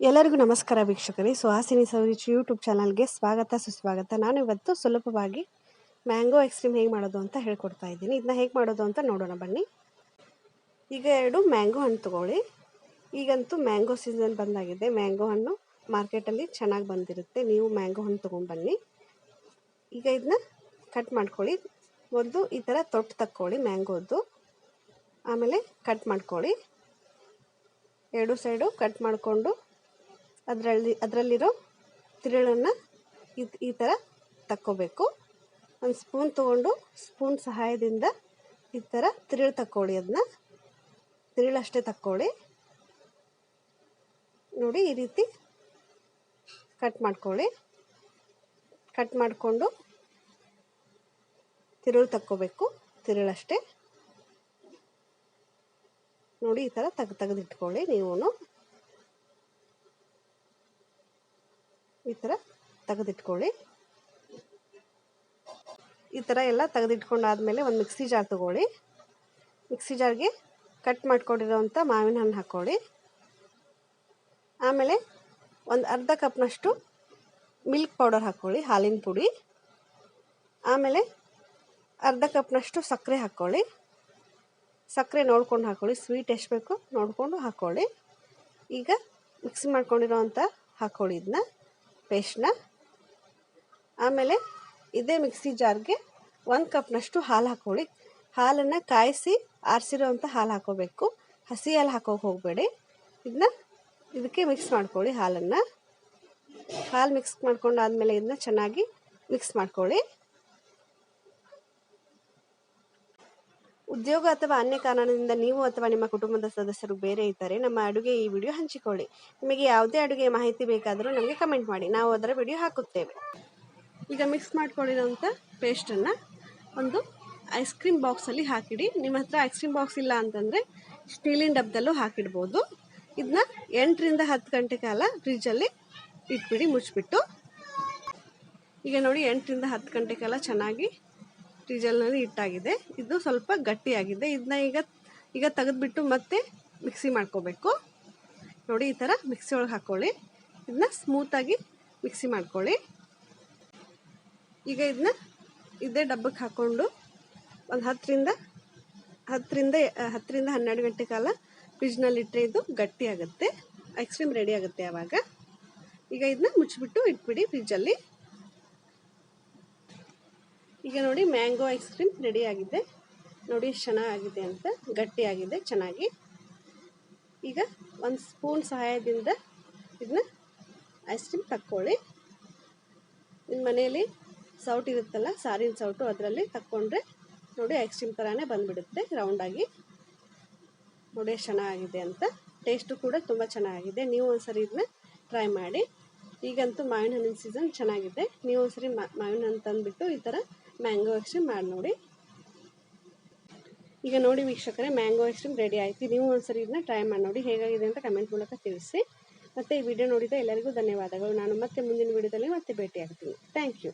ಎಲ್ಲರಿಗೂ ನಮಸ್ಕಾರ ವೀಕ್ಷಕರೇ. ಸುಹಾಸಿನಿ ಸೌರಿಚ್ ಯೂಟ್ಯೂಬ್ ಚಾನಲ್ಗೆ ಸ್ವಾಗತ, ಸುಸ್ವಾಗತ. ನಾನು ಇವತ್ತು ಸುಲಭವಾಗಿ ಮ್ಯಾಂಗೋ ಐಸ್ಕ್ರೀಮ್ ಹೇಗೆ ಮಾಡೋದು ಅಂತ ಹೇಳ್ಕೊಡ್ತಾ ಇದ್ದೀನಿ. ಇದನ್ನ ಹೇಗೆ ಮಾಡೋದು ಅಂತ ನೋಡೋಣ ಬನ್ನಿ. ಈಗ ಎರಡು ಮ್ಯಾಂಗೋ ಹಣ್ಣು ತಗೊಳ್ಳಿ. ಈಗಂತೂ ಮ್ಯಾಂಗೋ ಸೀಸನ್ ಬಂದಾಗಿದೆ. ಮ್ಯಾಂಗೋ ಹಣ್ಣು ಮಾರ್ಕೆಟಲ್ಲಿ ಚೆನ್ನಾಗಿ ಬಂದಿರುತ್ತೆ. ನೀವು ಮ್ಯಾಂಗೋ ಹಣ್ಣು ತೊಗೊಂಡ್ಬನ್ನಿ. ಈಗ ಇದನ್ನ ಕಟ್ ಮಾಡ್ಕೊಳ್ಳಿ. ಒಂದು ಈ ಥರ ತೊಟ್ಟು ತಕ್ಕೊಳ್ಳಿ ಮ್ಯಾಂಗೋದು. ಆಮೇಲೆ ಕಟ್ ಮಾಡ್ಕೊಳ್ಳಿ. ಎರಡು ಸೈಡು ಕಟ್ ಮಾಡಿಕೊಂಡು ಅದರಲ್ಲಿ, ಅದರಲ್ಲಿರೋ ತಿರುಳನ್ನು ಈ ಥರ ತಕ್ಕೋಬೇಕು. ಒಂದು ಸ್ಪೂನ್ ತೊಗೊಂಡು ಸ್ಪೂನ್ ಸಹಾಯದಿಂದ ಈ ಥರ ತಿರುಳು ತಕ್ಕೊಳ್ಳಿ ಅದನ್ನ ತಿರುಳಷ್ಟೇ ತಕ್ಕೊಳ್ಳಿ. ನೋಡಿ, ಈ ರೀತಿ ಕಟ್ ಮಾಡ್ಕೊಳ್ಳಿ. ಕಟ್ ಮಾಡಿಕೊಂಡು ತಿರುಳು ತಕ್ಕೋಬೇಕು. ತಿರುಳಷ್ಟೇ ನೋಡಿ, ಈ ಥರ ತೆಗ್ ತೆಗೆದಿಟ್ಕೊಳ್ಳಿ ನೀವು ಈ ಥರ ತೆಗೆದಿಟ್ಕೊಳ್ಳಿ. ಈ ಥರ ಎಲ್ಲ ತೆಗೆದಿಟ್ಕೊಂಡಾದಮೇಲೆ ಒಂದು ಮಿಕ್ಸಿ ಜಾರ್ ತಗೊಳ್ಳಿ. ಮಿಕ್ಸಿ ಜಾರ್ಗೆ ಕಟ್ ಮಾಡ್ಕೊಂಡಿರೋವಂಥ ಮಾವಿನ ಹಣ್ಣು ಹಾಕ್ಕೊಳ್ಳಿ. ಆಮೇಲೆ ಒಂದು ಅರ್ಧ ಕಪ್ನಷ್ಟು ಮಿಲ್ಕ್ ಪೌಡರ್ ಹಾಕ್ಕೊಳ್ಳಿ, ಹಾಲಿನ ಪುಡಿ. ಆಮೇಲೆ ಅರ್ಧ ಕಪ್ನಷ್ಟು ಸಕ್ಕರೆ ಹಾಕ್ಕೊಳ್ಳಿ. ಸಕ್ಕರೆ ನೋಡ್ಕೊಂಡು ಹಾಕ್ಕೊಳ್ಳಿ, ಸ್ವೀಟ್ ಎಷ್ಟು ಬೇಕು ನೋಡಿಕೊಂಡು ಹಾಕ್ಕೊಳ್ಳಿ. ಈಗ ಮಿಕ್ಸಿ ಮಾಡ್ಕೊಂಡಿರೋ ಅಂಥ ಹಾಕ್ಕೊಳ್ಳಿ ಇದನ್ನ. ಪೇಸ್ಟ್ನ. ಆಮೇಲೆ ಇದೇ ಮಿಕ್ಸಿ ಜಾರ್ಗೆ ಒಂದು ಕಪ್ನಷ್ಟು ಹಾಲು ಹಾಕ್ಕೊಳ್ಳಿ. ಹಾಲನ್ನು ಕಾಯಿಸಿ ಆರಿಸಿರೋವಂಥ ಹಾಲು ಹಾಕೋಬೇಕು. ಹಸಿ ಹಾಲು ಹಾಕೋಕೆ ಹೋಗಬೇಡಿ. ಇದನ್ನ ಇದಕ್ಕೆ ಮಿಕ್ಸ್ ಮಾಡ್ಕೊಳ್ಳಿ ಹಾಲನ್ನು. ಹಾಲು ಮಿಕ್ಸ್ ಮಾಡ್ಕೊಂಡು ಆದಮೇಲೆ ಇದನ್ನ ಚೆನ್ನಾಗಿ ಮಿಕ್ಸ್ ಮಾಡ್ಕೊಳ್ಳಿ. ಉದ್ಯೋಗ ಅಥವಾ ಅನ್ಯ ಕಾರಣದಿಂದ ನೀವು ಅಥವಾ ನಿಮ್ಮ ಕುಟುಂಬದ ಸದಸ್ಯರು ಬೇರೆ ಇದ್ದರೆ ನಮ್ಮ ಅಡುಗೆ ಈ ವಿಡಿಯೋ ಹಂಚಿಕೊಳ್ಳಿ. ನಿಮಗೆ ಯಾವುದೇ ಅಡುಗೆ ಮಾಹಿತಿ ಬೇಕಾದರೂ ನಮಗೆ ಕಮೆಂಟ್ ಮಾಡಿ. ನಾವು ಅದರ ವಿಡಿಯೋ ಹಾಕುತ್ತೇವೆ. ಈಗ ಮಿಕ್ಸ್ ಮಾಡ್ಕೊಂಡಿರೋಂಥ ಪೇಸ್ಟನ್ನು ಒಂದು ಐಸ್ ಕ್ರೀಮ್ ಬಾಕ್ಸಲ್ಲಿ ಹಾಕಿಡಿ. ನಿಮ್ಮ ಹತ್ರ ಐಸ್ ಕ್ರೀಮ್ ಬಾಕ್ಸ್ ಇಲ್ಲ ಅಂತಂದರೆ ಸ್ಟೀಲಿನ ಡಬ್ಬದಲ್ಲೂ ಹಾಕಿಡ್ಬೋದು. ಇದನ್ನ ಎಂಟರಿಂದ ಹತ್ತು ಗಂಟೆ ಕಾಲ ಫ್ರಿಜ್ಜಲ್ಲಿ ಇಟ್ಬಿಡಿ, ಮುಚ್ಚಿಬಿಟ್ಟು. ಈಗ ನೋಡಿ ಎಂಟರಿಂದ ಹತ್ತು ಗಂಟೆ ಕಾಲ ಚೆನ್ನಾಗಿ ಫ್ರಿಜಲ್ನಲ್ಲಿ ಹಿಟ್ಟಾಗಿದೆ. ಇದು ಸ್ವಲ್ಪ ಗಟ್ಟಿಯಾಗಿದೆ. ಇದನ್ನ ಈಗ ಈಗ ತೆಗೆದ್ಬಿಟ್ಟು ಮತ್ತೆ ಮಿಕ್ಸಿ ಮಾಡ್ಕೋಬೇಕು. ನೋಡಿ, ಈ ಥರ ಮಿಕ್ಸಿ ಒಳಗೆ ಹಾಕ್ಕೊಳ್ಳಿ ಇದನ್ನ ಸ್ಮೂತಾಗಿ ಮಿಕ್ಸಿ ಮಾಡ್ಕೊಳ್ಳಿ. ಈಗ ಇದನ್ನ ಇದೇ ಡಬ್ಬಕ್ಕೆ ಹಾಕ್ಕೊಂಡು ಒಂದು ಹತ್ತರಿಂದ ಹತ್ತರಿಂದ ಹತ್ತರಿಂದ ಹನ್ನೆರಡು ಗಂಟೆ ಕಾಲ ಫ್ರಿಜ್ನಲ್ಲಿ ಇಟ್ಟರೆ ಇದು ಗಟ್ಟಿ ಆಗುತ್ತೆ. ಐಸ್ ಕ್ರೀಮ್ ರೆಡಿ ಆಗುತ್ತೆ ಆವಾಗ ಈಗ ಇದನ್ನ ಮುಚ್ಚಿಬಿಟ್ಟು ಇಟ್ಬಿಡಿ ಫ್ರಿಜ್ಜಲ್ಲಿ ಈಗ ನೋಡಿ ಮ್ಯಾಂಗೋ ಐಸ್ ಕ್ರೀಮ್ ರೆಡಿ ಆಗಿದೆ. ನೋಡಿ ಚೆನ್ನಾಗಿದೆ ಅಂತ, ಗಟ್ಟಿಯಾಗಿದೆ, ಚೆನ್ನಾಗಿ. ಈಗ ಒಂದು ಸ್ಪೂನ್ ಸಹಾಯದಿಂದ ಇದನ್ನ ಐಸ್ ಕ್ರೀಮ್ ತಕ್ಕೊಳ್ಳಿ. ನಿಮ್ಮ ಮನೆಯಲ್ಲಿ ಸೌಟ್ ಇರುತ್ತಲ್ಲ, ಸಾರಿನ ಸೌಟು ಅದರಲ್ಲಿ ತಕ್ಕೊಂಡ್ರೆ ನೋಡಿ ಐಸ್ ಕ್ರೀಮ್ ಥರನೇ ಬಂದುಬಿಡುತ್ತೆ ರೌಂಡಾಗಿ ನೋಡಿ ಚೆನ್ನಾಗಿದೆ ಅಂತ. ಟೇಸ್ಟು ಕೂಡ ತುಂಬ ಚೆನ್ನಾಗಿದೆ. ನೀವು ಒಂದ್ಸರಿ ಇದನ್ನ ಟ್ರೈ ಮಾಡಿ. ಈಗಂತೂ ಮಾವಿನ ಹಣ್ಣಿನ ಸೀಸನ್ ಚೆನ್ನಾಗಿದೆ. ನೀವು ಒಂದ್ಸರಿ ಮಾವಿನ ಹಣ್ಣು ತಂದುಬಿಟ್ಟು ಈ ಥರ ಮ್ಯಾಂಗೋ ಐಸ್ ಕ್ರೀಮ್ ಮಾಡಿ ನೋಡಿ. ಈಗ ನೋಡಿ ವೀಕ್ಷಕರೇ, ಮ್ಯಾಂಗೋ ಐಸ್ ಕ್ರೀಮ್ ರೆಡಿ ಆಯಿತು. ನೀವು ಒಂದ್ಸರಿ ಇದನ್ನ ಟ್ರೈ ಮಾಡಿ ನೋಡಿ ಹೇಗಾಗಿದೆ ಅಂತ ಕಮೆಂಟ್ ಮೂಲಕ ತಿಳಿಸಿ. ಮತ್ತು ಈ ವಿಡಿಯೋ ನೋಡಿದ ಎಲ್ಲರಿಗೂ ಧನ್ಯವಾದಗಳು. ನಾನು ಮತ್ತೆ ಮುಂದಿನ ವಿಡಿಯೋದಲ್ಲಿ ಮತ್ತೆ ಭೇಟಿ ಆಗ್ತೀನಿ ಥ್ಯಾಂಕ್ ಯು